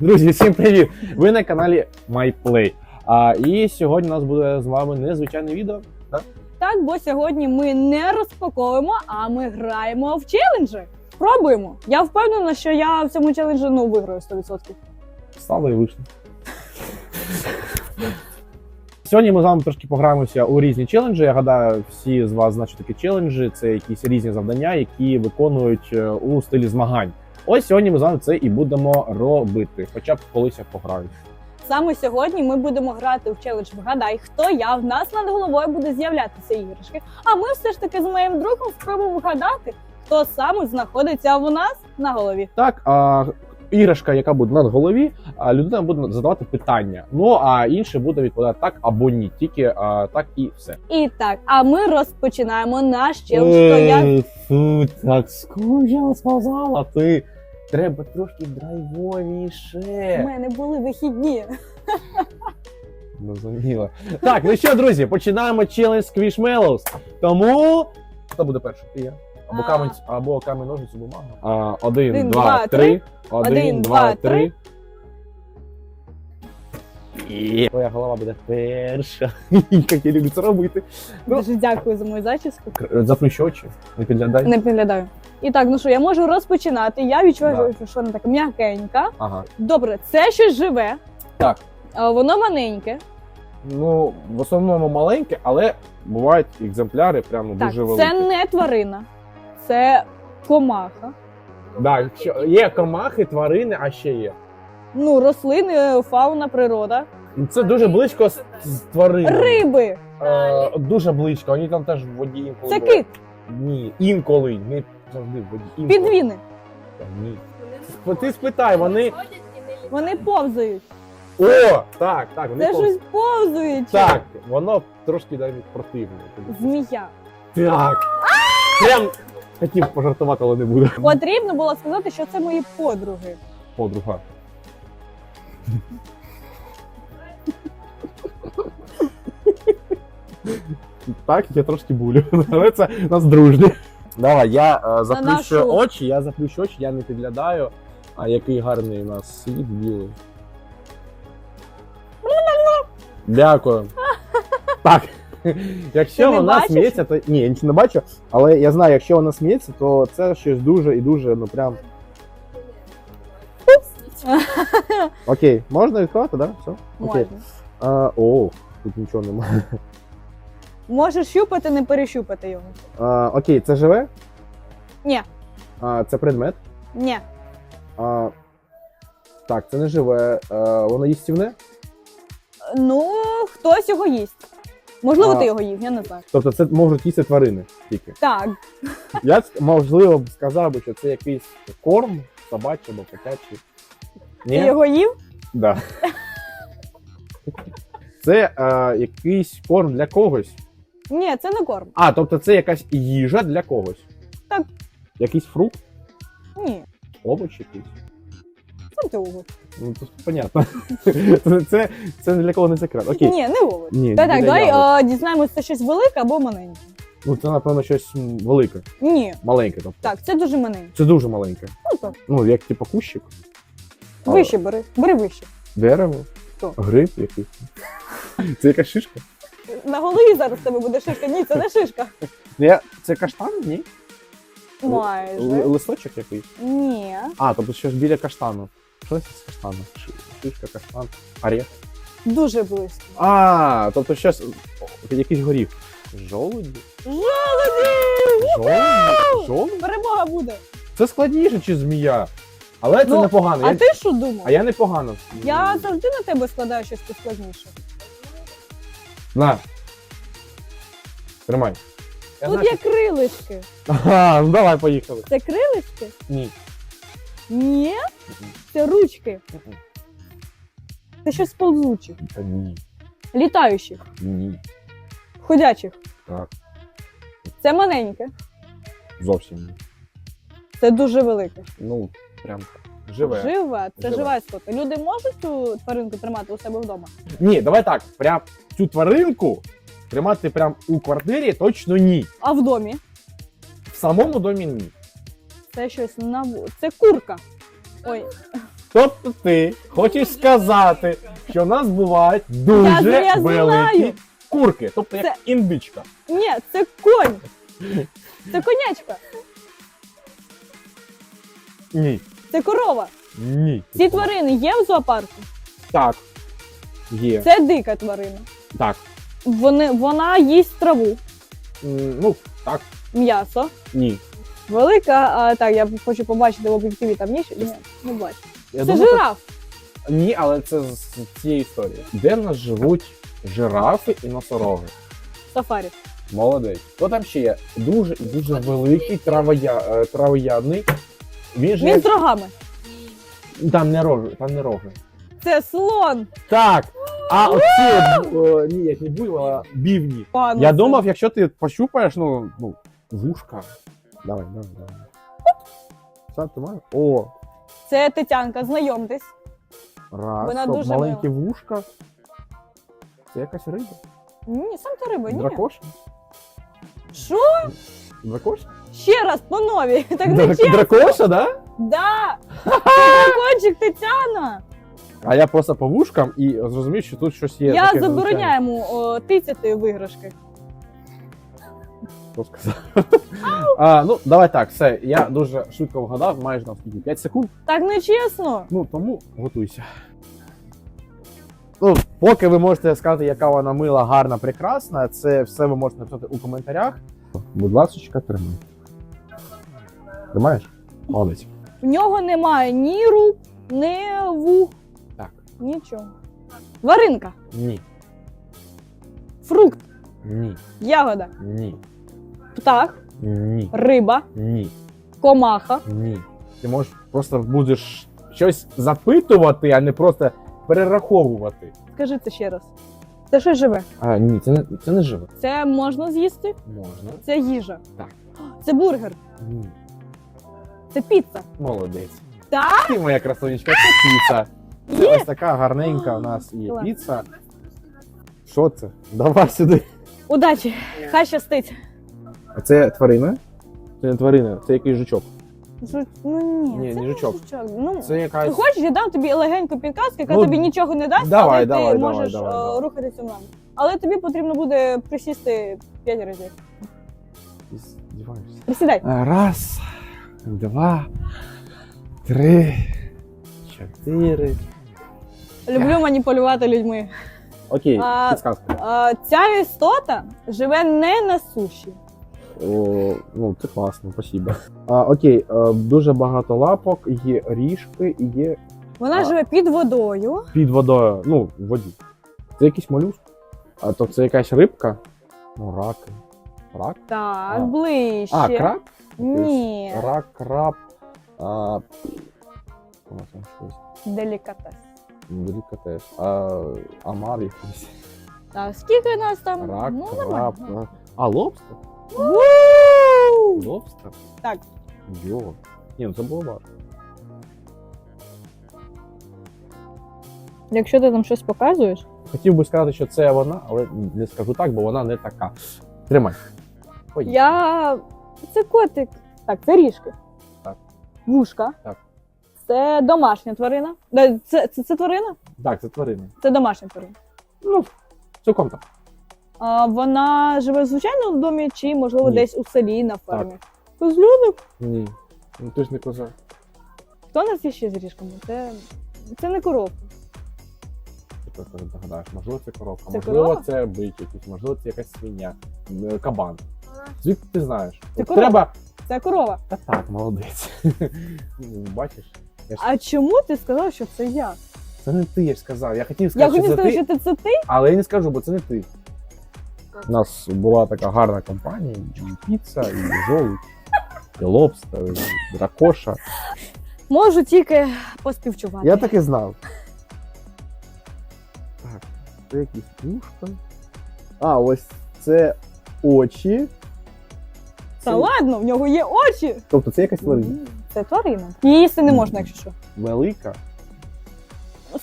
Друзі, всім привіт! Ви на каналі MyPlay. А, і сьогодні у нас буде з вами незвичайне відео. Так? Так, бо сьогодні ми не розпаковуємо, а ми граємо в челенджі. Пробуємо. Я впевнена, що я в цьому челенджі ну, виграю 100%. Стало і вийшло. Сьогодні ми з вами трошки пограємося у різні челенджі. Я гадаю, всі з вас знають, що такі челенджі це якісь різні завдання, які виконують е, у стилі змагань. Ось сьогодні ми з вами це і будемо робити, хоча б колись я пограю. Саме сьогодні ми будемо грати в челендж Вгадай, хто я. В нас над головою буде з'являтися іграшки. А ми все ж таки з моїм другом спробуємо вгадати, хто саме знаходиться у нас на голові. Так, а, іграшка, яка буде над голові, а людина буде задавати питання. Ну а інше буде відповідати так або ні, тільки а, так і все. І так, а ми розпочинаємо наш челендж. Хто я Ей, Фу, так скучно сказала ти. Треба трошки драйвовіше. У мене були вихідні. Зрозуміло. Так, ну що, друзі, починаємо челендж Squishmallows. Тому хто буде перший? Ти я. Або А. камінь, або камінь ножниці бумага. А, один, Один, два, два, три. Один, два, три. І Твоя голова буде перша. Як я люблю це робити. Ну. Дуже дякую за мою зачіску. Кр- Заплющ очі, не підглядай. Не підглядаю. І так, ну що, я можу розпочинати. Я відчуваю, що вона така м'якенька. Ага. Добре, це щось живе. Так. А, Воно маленьке. Ну, в основному маленьке, але бувають екземпляри прямо Так, дуже великі. це не тварина, це комаха. Да, що- є комахи, тварини, а ще є. Ну, рослини, фауна, природа. Це дуже близько з, з тваринами. Риби. Е, дуже близько. Вони там теж в воді інколи. Це кит, Ні, інколи. Не завжди в воді. Підвіни. Та Ні. Ти спитай, вони. Вони повзають. О! Так, так, вони Це повз- щось повзаюче. Так, воно трошки навіть противне. Змія. Так. Прям хотів пожартувати, але не буду. Потрібно було сказати, що це мої подруги. Подруга. Так, я трошки булю. Але це у нас дружні. Давай, я е, заплющую нашу. очі, я заплющу очі, я не підглядаю. А який гарний у нас світ білий. Дякую. Так. Якщо Ти не вона бачиш? сміється, то ні, я нічого не бачу, але я знаю, якщо вона сміється, то це щось дуже і дуже, ну прям. Окей, можна відкривати, так? Да? Все? Окей. Можна. А, о, тут нічого немає. Можеш щупати, не перещупати його. А, окей, це живе? Ні. А, це предмет. Ні. А, так, це не живе. А, воно їстівне? Ну, хтось його їсть. Можливо, А. ти його їв, я не знаю. Тобто це можуть їсти тварини тільки. Так, Я ск- можливо б сказав би, що це якийсь корм, собачий або котячий. ти його їв? Да. Це е, якийсь корм для когось. Ні, це не корм. А, тобто це якась їжа для когось. Так. Якийсь фрукт, Ні. овоч якийсь. Сам ти овоч. Ну, тут понятно. це, це для кого не секрет. Окей. Ні, не овоч. Ні, Та так, біля давай е, дізнаємося, це щось велике або маленьке. Ну, це, напевно, щось велике, Ні. маленьке. Тобто. Так, це дуже маленьке. Це дуже маленьке. Ну так. Ну, як типу кущик. А, Вище бери. Бери вище. Дерево. Що? Гриб якийсь. Це якась шишка? На голові зараз в тебе буде шишка. Ні, це не шишка. Я... Це каштан? Ні? Л- Майже. листочок якийсь? Ні. А, тобто щось біля каштану. Що це з каштану? Ши- Шишка, каштан, орех. Дуже близько. А, тобто щось. о, Якийсь. Жолуді? Жолоді! Жолуді? Жолуді? Перемога буде. Це складніше, чи змія. Але це Ну, непогано. А Я... ти що думав? А я непогано. Я завжди на тебе складаю щось поскладніше. На. Тримай. Я Тут знаю, є крилишки. Ага, ну давай поїхали. Це крилишки? Ні. Ні. Це ручки. Це щось ползучих, Та ні. літаючих, Ні. ходячих. Так. Це маленьке, Зовсім ні. це дуже велике. Ну, прям живе. Живе, це Живе. жива істота. Люди можуть цю тваринку тримати у себе вдома? Ні, давай так. Прям цю тваринку тримати прям у квартирі точно ні. А в домі В самому домі ні. це щось на ву- Це курка. Ой, Тобто ти хочеш сказати, що в нас бувають дуже Я- я великі знаю. курки, тобто як Це- індичка. Ні, це конь. Це конячка, Ні. Це корова. Ні. Ці тварини є в зоопарку? Так. Є. Це дика тварина. Так. Вони, вона їсть траву, М, Ну, так. м'ясо. Ні. Велика, а, так, я хочу побачити в об'єктиві там ще? Ні, не бачу. Я Це думаю, жираф. Ні, але це з з цієї історії. Де в нас живуть жирафи і носороги? Сафарі. Молодець. Хто там ще є? Дуже і дуже великий травоя... е, травоядний. Він же Він з рогами. там не роги, там не роги. Це слон. Так. А оці от, е, ні, як не буйвола, а бівні. Пан, Я це- думав, якщо ти пощупаєш, ну, ну, вушка. Давай, давай, давай. Сам ти маєш? О, Це Тетянка, знайомтесь. раз. Вона стоп, дуже маленькі вушка. Це якась риба. Ні, сам то риба, ні. Дракоша? Що? Дракоша? Ще раз по новій. Так не чесно. Дракоша, да? Да! Дракончик Тетяна! А я просто по вушкам і зрозумів, що тут щось є. Я таке забороняю йому о, тицяти виграшки. Хто сказав? а, ну, давай так, все. Я дуже швидко вгадав, майже на скільки? 5 секунд. Так не чесно. Ну, тому готуйся. Ну, поки ви можете сказати, яка вона мила, гарна, прекрасна, це все ви можете написати у коментарях. Будь ласка, тримай. Тримаєш? Молодець. В нього немає ні рук, ні вух, Так. нічого. Тваринка, Ні. фрукт, Ні. ягода, Ні. птах, Ні. риба, Ні. комаха. Ні. Ти можеш просто будеш щось запитувати, а не просто перераховувати. Скажи це ще раз. Це щось живе. А, ні, це не, це не живе. Це можна з'їсти, Можна. це їжа. Так. Це бургер, Ні. Це піца. Молодець. Так? Ти моя красунечка, це піца. Це ось така гарненька у нас є Клас. піца. Що це? Давай сюди. Удачі! Хай щастить. А це тварина? Це не тварина, це якийсь жучок. Жу- Ну ні, Ні, це не жучок. Ну, Це якась. Хочеш, я дам тобі легеньку підказку, яка Ну, тобі нічого не дасть, давай, але давай, ти давай, можеш давай, е, давай. рухатися нами. Але тобі потрібно буде присісти 5 разів. Ти здіваєшся. Присідай. Раз, два, три, чотири. Люблю маніпулювати людьми. Окей, А- підсказка. А, ця істота живе не на суші. О, ну, це класно, спасибо. А, окей, е, дуже багато лапок, є ріжки і є Вона А. живе під водою. під водою, ну, в воді. Це якийсь молюск. А то це якась рибка? Ну, раки. Рак? Так, А. ближче. А, краб? Ні, Рак, краб. А... О, там щось. делікатес. Делікатес. А, омар якийсь. Так, скільки нас там? Рак, ну, краб. нормально. А, лобстер? Ву! Лобстер? Так. Йо. Ні, ну це було важко. Якщо ти там щось показуєш, Хотів би сказати, що це вона, але не скажу так, бо вона не така. Тримай. Поїхали. я. Це котик. Так, це ріжки. Так. Вушка. Так. Це домашня тварина. Це, це, це тварина? Так, це тварина. Це домашня тварина. Ну, цілком так. А, вона живе в звичайному домі чи, можливо, Ні. десь у селі на фермі. Козлюдок? Ні. Ну ти ж не коза. Хто у нас є ще з ріжками? Це, це не коровка. Ти догадаєш. Можливо, це коровка, Це можливо, корова? це бик якийсь, можливо, це якась свиня, кабан. Звідки ти знаєш? Це От корова. треба. Це корова. Та так, молодець. Ну, Бачиш? Я ж... А чому ти сказав, що це я? Це не ти, я ж сказав. Я хотів Я сказати, хотів що це сказати, ти, що це, це ти. але я не скажу, бо це не ти. У нас була така гарна компанія, і піца, і жолудь, і лобстер, і дракоша. Можу тільки поспівчувати. Я так і знав. Так, це якісь пушка. А, ось це очі. Та ладно, в нього є очі. Тобто це якась тварина. Це тварина. Її їсти не можна, якщо що. Велика.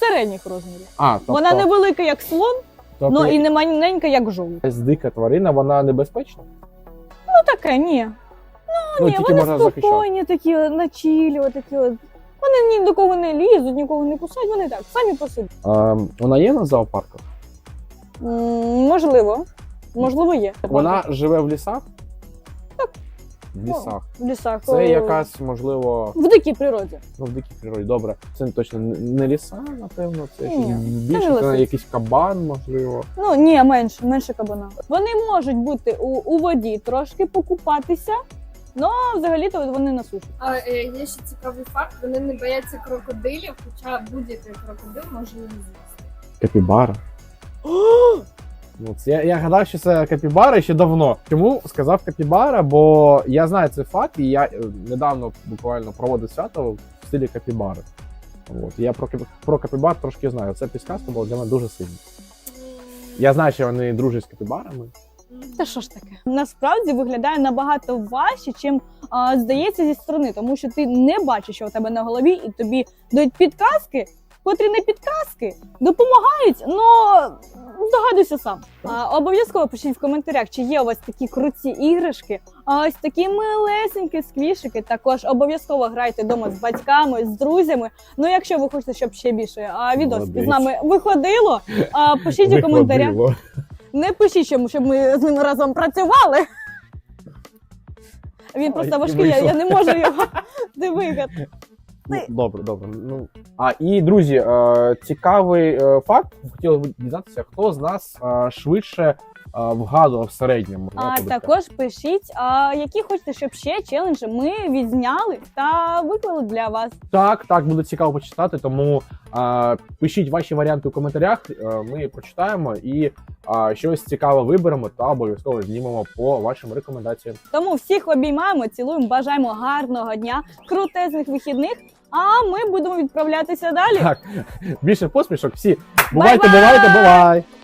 Середніх розмірів. А, тобто, Вона не велика, як слон, тобто, ну і не маленька, як жолудь. якась дика тварина, вона небезпечна? Ну таке, ні. Ну, ні, тільки вони можна захищати. спокійні, такі на чілі, такі от Вони ні до кого не лізуть, нікого не кусають, вони так, самі по собі. А, вона є на зоопарках? М, можливо. Можливо, є. Вона живе в лісах? В лісах. в лісах. Це якась, можливо, в дикій природі. ну, в дикій природі. Добре. Це точно не ліса, напевно, це Ні, щось більше, не це якийсь кабан, можливо. Ну ні, менше, менше кабана. Вони можуть бути у, у воді трошки покупатися, але взагалі-то вони на суші. А е, є ще цікавий факт: вони не бояться крокодилів, хоча будь-який крокодил може їх з'їсти. Капібара. Ну, я, я гадав, що це капібара ще давно. Чому сказав капібара? Бо я знаю цей факт, і я е, недавно буквально проводив свято в стилі капібари. От. Я про, про капібар трошки знаю. Це підсказка була для мене дуже сильна. Я знаю, що вони дружать з капібарами. Та що ж таке? Насправді виглядає набагато важче, чим а, здається зі сторони, тому що ти не бачиш, що у тебе на голові, і тобі дають підказки, котрі не підказки, допомагають, але здогадуйся сам. А, обов'язково пишіть в коментарях, чи є у вас такі круті іграшки, а ось такі милесенькі сквішики. Також обов'язково грайте вдома з батьками, з друзями. Ну, якщо ви хочете, щоб ще більше а, відосиків з нами виходило, а, пишіть у коментарях. Не пишіть, щоб, щоб ми з ними разом працювали. Він просто важкий, я, я не можу його двигати. Ну, добре, добре. Ну а і друзі, е, цікавий е, факт. Хотіли б дізнатися, хто з нас е, швидше е, вгадував в середньому. А знаєте, також пишіть, а, які хочете, щоб ще челенджі ми відзняли та виклали для вас. Так, так, буде цікаво почитати, тому е, пишіть ваші варіанти у коментарях. е, ми прочитаємо і е, щось цікаве виберемо та обов'язково знімемо по вашим рекомендаціям. Тому всіх обіймаємо, цілуємо, бажаємо гарного дня, крутезних вихідних. А ми будемо відправлятися далі. Так, більше посмішок. Всі бувайте, бувайте, бувай!